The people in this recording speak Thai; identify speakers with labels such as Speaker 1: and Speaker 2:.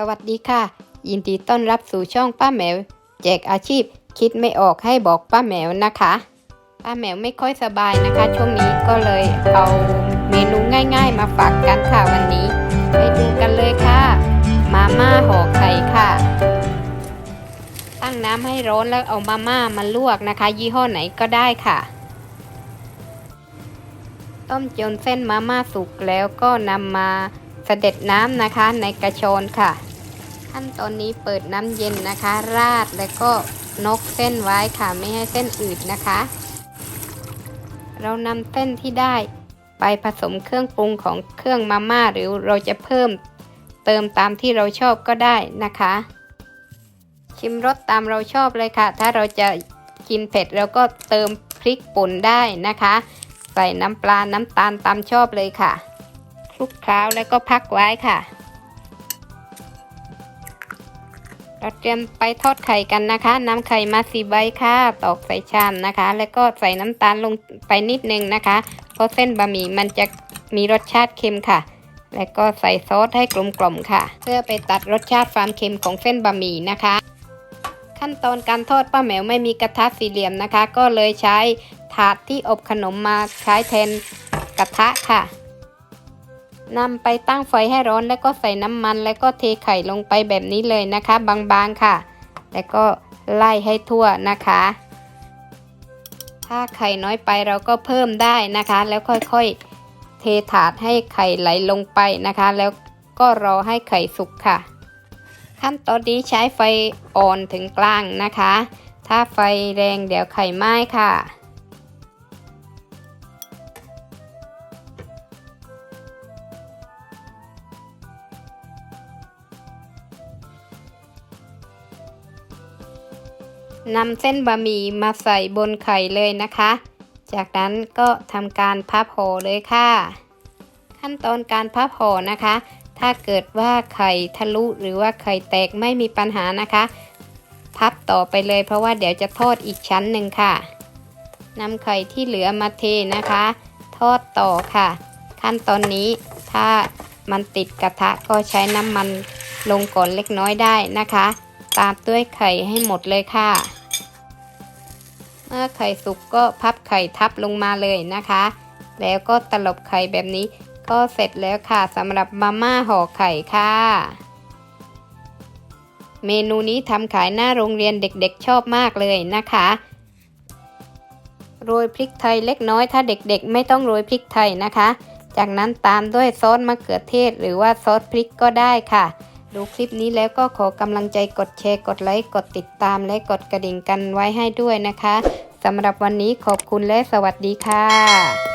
Speaker 1: สวัสดีค่ะ ยินดีต้อนรับสู่ช่องป้าแมว แจกอาชีพ คิดไม่ออกให้บอกป้าแมวนะคะ ป้าแมวไม่ค่อยสบายนะคะ ช่วงนี้ก็เลยเอาเมนูง่าย ๆ มาฝากกันค่ะวันนี้ ไปดูกันเลยค่ะ มาม่าห่อไข่ค่ะ ตั้งน้ำให้ร้อนแล้วเอามาม่ามาลวกนะคะ ยี่ห้อไหนก็ได้ค่ะ ต้มจนเส้นมาม่าสุกแล้วก็นำมา เสด็จน้ำนะคะในกระชอนค่ะ ขั้นตอนนี้เปิดน้ำเย็นนะคะ ราดแล้วก็นกเส้นไว้ค่ะไม่ให้เส้นอืดนะคะ เรานำเส้นที่ได้ไปผสมเครื่องปรุงของเครื่องมาม่าหรือเราจะเพิ่มเติมตามที่เราชอบก็ได้นะคะ ชิมรสตามเราชอบเลยค่ะ ถ้าเราจะกินเผ็ดเราก็เติมพริกป่นได้นะคะ ใส่น้ำปลาน้ำตาลตามชอบเลยค่ะ คลุกเคล้าแล้วก็พักไว้ค่ะ เราเตรียมไปทอดไข่กันนะคะนำไข่มาสีใบค่ะ ตอกใส่ชามนะคะ แล้วก็ใส่น้ำตาลลงไปนิดนึงนะคะ เพราะเส้นบะหมี่มันจะมีรสชาติเค็มค่ะ แล้วก็ใส่ซอสให้กลมกล่อมค่ะ เพื่อไปตัดรสชาติความเค็มของเส้นบะหมี่นะคะ ขั้นตอนการทอดป้าแมวไม่มีกระทะสี่เหลี่ยมนะคะ ก็เลยใช้ถาดที่อบขนมมาใช้แทนกระทะค่ะ นำไปตั้งไฟให้ร้อนแล้วก็ใส่น้ำมัน แล้วก็เทไข่ลงไปแบบนี้เลยนะคะ บางๆค่ะ แล้วก็ไล่ให้ทั่วนะคะ ถ้าไข่น้อยไปเราก็เพิ่มได้นะคะ แล้วค่อยๆ เทถาดให้ไข่ไหลลงไปนะคะ แล้วก็รอให้ไข่สุกค่ะ ขั้นตอนนี้ใช้ไฟอ่อนถึงกลางนะคะ ถ้าไฟแรงเดี๋ยวไข่ไหม้ค่ะ นำเส้นบะหมี่มาใส่บนไข่เลยนะคะ จากนั้นก็ทำการพับห่อเลยค่ะ ขั้นตอนการพับห่อนะคะ ถ้าเกิดว่าไข่ทะลุหรือว่าไข่แตกไม่มีปัญหานะคะ พับต่อไปเลยเพราะว่าเดี๋ยวจะทอดอีกชั้นหนึ่งค่ะนำไข่ที่เหลือมาเทนะคะ ทอดต่อค่ะ ขั้นตอนนี้ถ้ามันติดกระทะก็ใช้น้ำมันลงก่อนเล็กน้อยได้นะคะ ตามด้วยไข่ให้หมดเลยค่ะ เมื่อไข่สุกก็พับไข่ทับลงมาเลยนะคะ แล้วก็ตลบไข่แบบนี้ ก็เสร็จแล้วค่ะสำหรับมาม่าห่อไข่ค่ะ เมนูนี้ทำขายหน้าโรงเรียนเด็กๆชอบมากเลยนะคะโรยพริกไทยเล็กน้อยถ้าเด็กๆ ไม่ต้องโรยพริกไทยนะคะ จากนั้นตามด้วยซอสมะเขือเทศหรือว่าซอสพริกก็ได้ค่ะ ดูคลิปนี้แล้วก็ขอกำลังใจกดแชร์ กดไลค์ กดติดตาม และกดกระดิ่งกันไว้ให้ด้วยนะคะสำหรับวันนี้ขอบคุณและสวัสดีค่ะ